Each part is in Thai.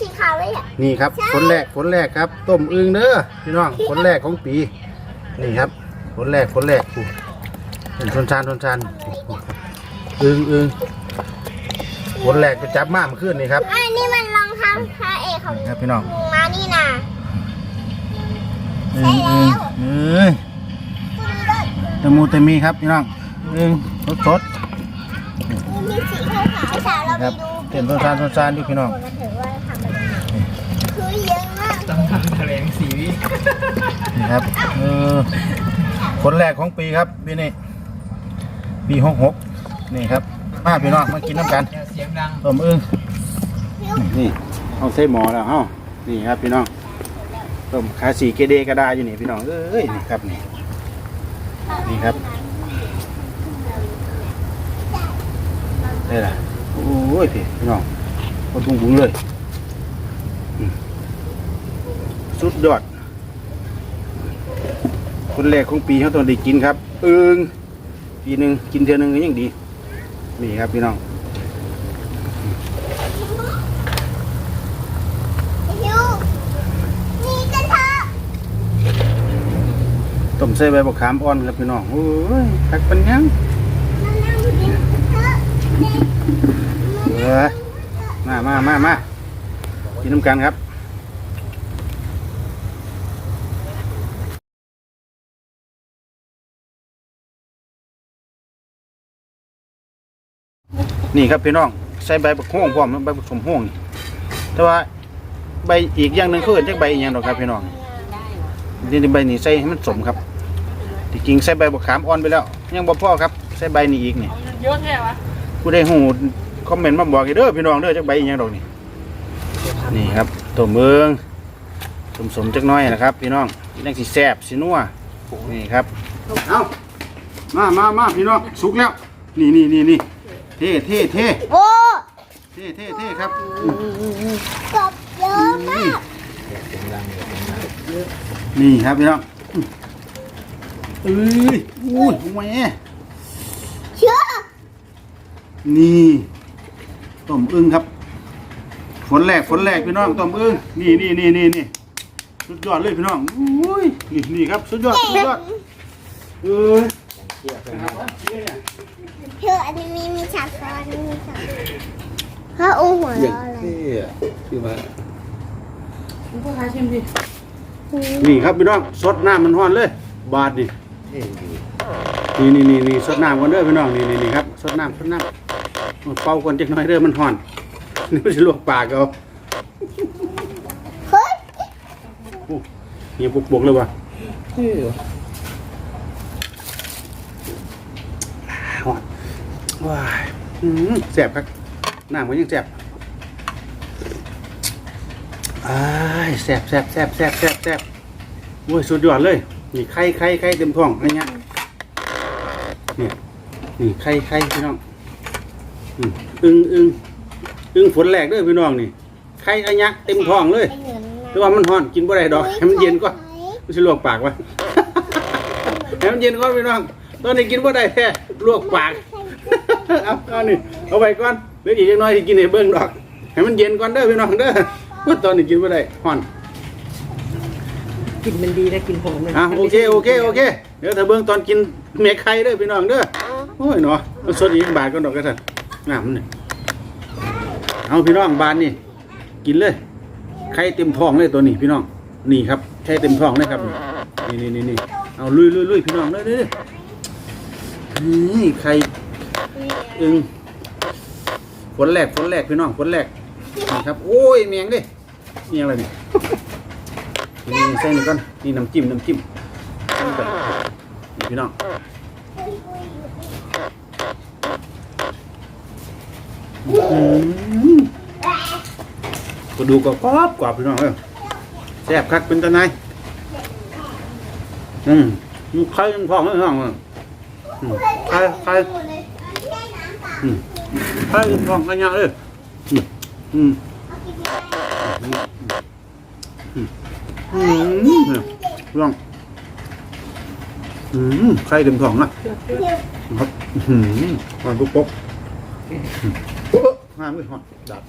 สีขาวเลยอะ นี่ครับผลแรกผลแรกครับ ต้มอึงเด้อพี่น้องผลแรกของปี นี่ครับผลแรกผลแรกอู้เป็นชนชานชนชานอึงอึงผลแรกไปจับมาเมื่อคืนนี่ครับอันนี้มันรองเท้าพระเอกของนี่ครับพี่น้องลุงมานี่นะอึงอึงเอ้ยแตะมูแตะมีครับพี่น้องอึงสดสดมีสีขาวขาวสาวเราๆไปครับดูเต็มชนชานชนชานอยู่พี่น้องคน แถลงสีวินี่ครับเออผลแรกของปีครับปีนี้ปีหกหกนี่ครับ มาพี่น้องมากินน้ำกันอย่าเสียงดังต้มอึงนี่เอาใส่หมอแล้วเฮานี่ครับพี่น้องต้มขาสีเกเดกระดาอยู่นี่พี่น้องเอ้ยนี่ครับนี่นี่ครับได้ละโอ้ยพี่พี่น้องพอบุ้งบุ้งเลยอืม สุดยอด คนแรกของปีเขาต้องได้กินครับอึงปีหนึ่งกินเท่านึงก็ยังดีนี่ครับพี่น้องฮิวนี่กันเถอะต้มใส่ใบบักขามอ่อนครับพี่น้องโอ้ยทักปันยังมานั่งกินเถอะเออมามามามากินน้ำกันครับ นี่ครับพี่น้องใส่ใบบักโห้งพร้อมใบบักสมโห้งนี่แต่ว่าใบอีกอย่างหนึ่งคือเอิ้นจักใบอีกอย่างดอกครับพี่น้องนี่ใบนี่ใส่ให้มันสมครับที่จริงใส่ใบบักขามอ่อนไปแล้ว ยังบ่พอครับใส่ใบนี่อีกนี่เยอะแค่วะผู้ได้หูคอมเมนต์มาบอกให้เด้อพี่น้องเด้อจักใบอีหยังดอกนี่นี่ครับตัวเมืองสมสมๆจักหน้อยนะครับ พี่น้องนังสิแซ่บสินัวนี่ครับเอามามามาพี่น้องสุกแล้ว นี่นี่นี่นี่ เท่เท่เท่โอ้เท่เท่เท่ครับกบเยอะมากนี่ครับพี่น้องเอ้ยอุ้ยแหม่เชื่อนี่ต้มอึ่งครับ ฝนแรกฝนแรกพี่น้องต้มอึ่งนี่นี่นี่นี่นี่สุดยอดเลยพี่น้องอุ้ยนี่นี่ครับ สุดยอดสุดยอดเอ้ย เชื่ออันนี้มีมีฉากซ้อนมีฉากพระองค์หัวเราะอะไรคือมาคุณพ่อค้าชิมดินี่ครับพี่น้องสดน้ำมันห้อนเลย บาทนี่นี่นี่นี่นี่สดน้ำกันเด้อพี่น้องนี่นี่นี่ครับสดน้ำสดน้ำเป่ากันจักหน่อยเด้อมันห้อนนี่มันจะลวกปากเอาเฮ้ยนี่ปุกปุกเลยว่ะเฮ้ยห้อน ว้ายอืมแสบครับน้ำมันยังแสบอ้ายแสบแสบแสบแสบแสบแสบโอ้ยสุดยอดเลย นี่ไข่ไข่ไข่เต็มท้องอะไรเงี้ยนี่นี่ไข่ไข่พี่น้องอืมอึ้งอึ้งอึ้งฝนแรกเด้อพี่น้องนี่ไข่อันยะเต็มท้องเลยไอ้เหนือแต่ว่ามันห้อนกินบ่ได้ดอกให้มันเย็นก่อนไม่ใช่ลวกปากวะให้มันเย็นก่อนพี่น้องตอนนี้กินบ่ได้แค่ลวกปาก เอาเอานี่เอาไปก่อนเดี๋ยวอีกจักหน้อยสิกินให้เบิ่งดอก ให้มันเย็นก่อนเด้อพี่น้องเด้อว่าตอนนี้กินบ่ได้ห้อนกลิ่นมันดีนะกลิ่นหอมเลยอะโอเคโอเคโอเคเดี๋ยวถ้าเบิ่งตอนกินเมฆไข่เด้อพี่น้องเด้อโอ้ยเนาะมันสดอีกบาทก่อนดอกกระสันงามมันนี่เอาพี่น้องบานนี่กินเลยไข่เต็มท้องเลยตัวนี้พี่น้องนี่ครับไข่เต็มท้องเลยครับนี่นี่นี่นี่เอาลุยลุยลุยพี่น้องเลยเลยนี่ไข่ อึงฝนแรกฝนแรกพี่น้องฝนแรกนี่ครับ โอ้ยเมียงดิเมียงอะไรนี่นี่ใส่นี่ก่อนนี่น้ำจิ้มน้ำจิ้มนี่ก่อนนี่พี่น้องก็ดูกรอบกรอบพี่น้องเอ้ยแซ่บคักเป็นตะไนอืมมีไข่ยังพองไม่ห้องอะอืมไข่ไข่ อืมไข่ยังพองกันยอะเลยอืมอืมอืมลองอืมไข่เต็มท้องนะครับอืมหวานปุ๊บปุ๊บอืมปุ๊บมาไม่หอดดับ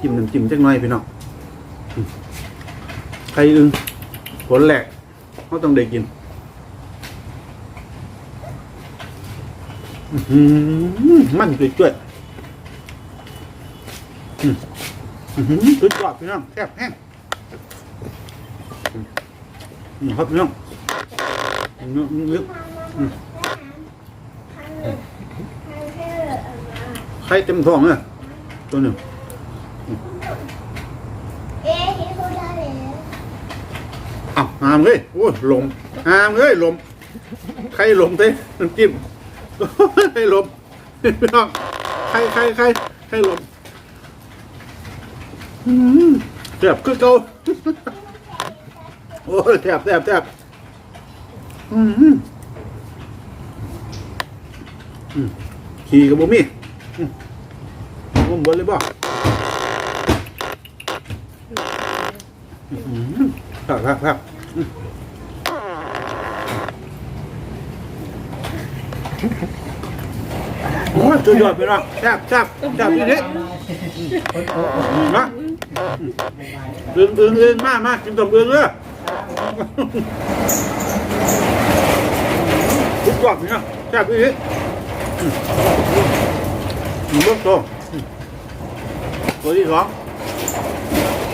จิ้มน้ำจิ้มจักหน่อยพี่น้องอืมไข่อึงผลแหลกเขาต้องได้กิน อื้อหือมันจุ้ยๆอืมอื้อหือสุดยอดพี่น้องแซ่บแห้งอืมอืมครับพี่น้องนื้อเนื้ออืมไข่เต็มท้องเลยตัวหนึ่งเอ๊ะที่เขาได้เลยอ้าวหามเลยโอ้ยลมหามเลยลมใครลมเต้น้ำจิ้ม ใครลมพี่น้องใครใครใครใครลมแซ่บคือเก่าโอ้แซ่บแซ่บแซ่บอืมอืมขี่กับบ่มีอืมบ่มบนเลยบ่อืมครับครับครับ โอ้ยสุดยอดไปน้องแซ่บแซ่บแซ่บอีกนิดนะอึ้งอึ้งอึ้งมามากินต้มอึ้งเลยสุดยอดไปน้องแซ่บอีกนิดหนึ่งเบื้องต้นตัวที่สอง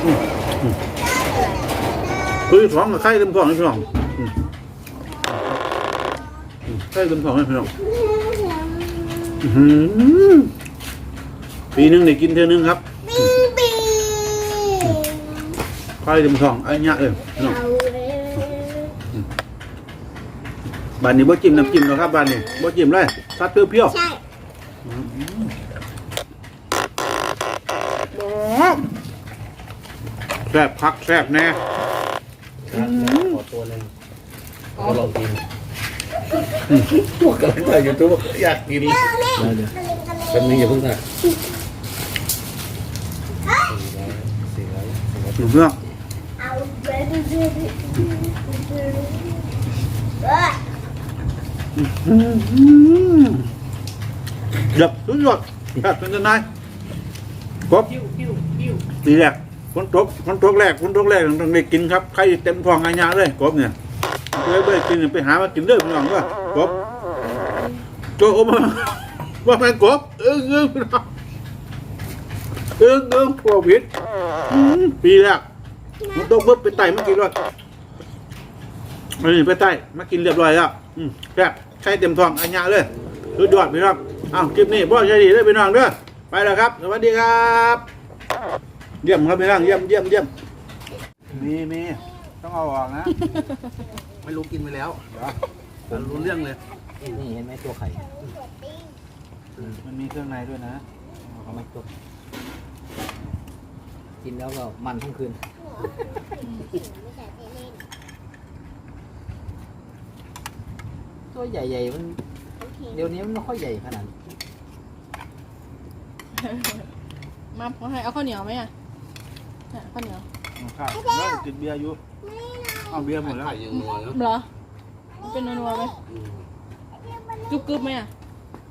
อืมอืมตัวที่สองกับไข่เต็มท้องเลยพี่น้องอืมอืม ไข่เต็มท้องเลยพี่น้องอื้อหือปีหนึงได้กินเท่านึงครับบิงบิงไข่เต็มท้องไอ้ยะเอ้ยพี่น้องเอาเลยบ้านนี้บ่จิ้มน้ำจิ้มหรอกครับบ้านนี้บ่จิ้มเลยซัดเปรี้ยวใช่ๆแซ่บคักแซ่บแน่ ขอตัวหนึงขอลองกิน พวกกำลังถ่ายยูทูบอยากกินเลยได้เลยแป๊บนึงอย่าเพิ่งถ่ายสี่ร้อยสี่ร้อยหนุ่มเพื่อนเอาเลยเออเดับสุดยอดแบบเป็นจังไงกบตีแรกฝนตกฝนตกแรกฝนตกแรกต้องได้กินครับไข่เต็มท้องไอ้ยะเลยกบเนี่ยเคยไปกินไปหามากินเด้อพี่น้องว่า กบโจโอมาว่าแม่นกบเอิ้งเอิ้งพี่น้องเอิ้งเอิ้งพวกผิดอืมปีแรกมันตกเบิดไปไต่มากินด้วยนี่ไปไต่มากินเรียบร้อยแล้วอืมแซ่บไข่เต็มท้องไอ้ยะเลยสุดยอดพี่น้องอ้าวคลิปนี้พ่อใจดีเด้อพี่น้องเด้อไปแล้วครับ สวัสดีครับ เยี่ยมครับพี่น้องเยี่ยมเยี่ยมเยี่ยมมีมีต้องเอาออกนะ ไม่รู้กินไปแล้ว แต่รู้เรื่องเลย นี่เห็นไหมตัวไข่ มันมีเครื่องในด้วยนะเอามาตัวกินแล้วก็มันทั้งคืน ตัวใหญ่ๆมัน เดี๋ยวนี้มันไม่ค่อยใหญ่ขนาดนี้มาขอให้เอาข้าวเหนียวไหมอะเนี่ยข้าวเหนียว เอาข้าวแล้วติดเบียร์อยู่ เอาเบียร์หมดแล้วถ่ายยังนัวแล้วเหรอมัน เป็นนัวๆไหมกรึบกรึบๆไหมอะ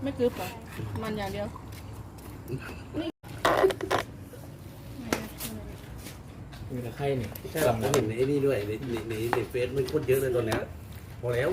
ไม่กรึบเหรอมันอย่างเดียวมีแต่ไข่นี่ใช่หรอผมเห็นในไอ้นี่ด้วยในในในในเฟซมันโคตรเยอะเลยตอนเนี้ยพอแล้ว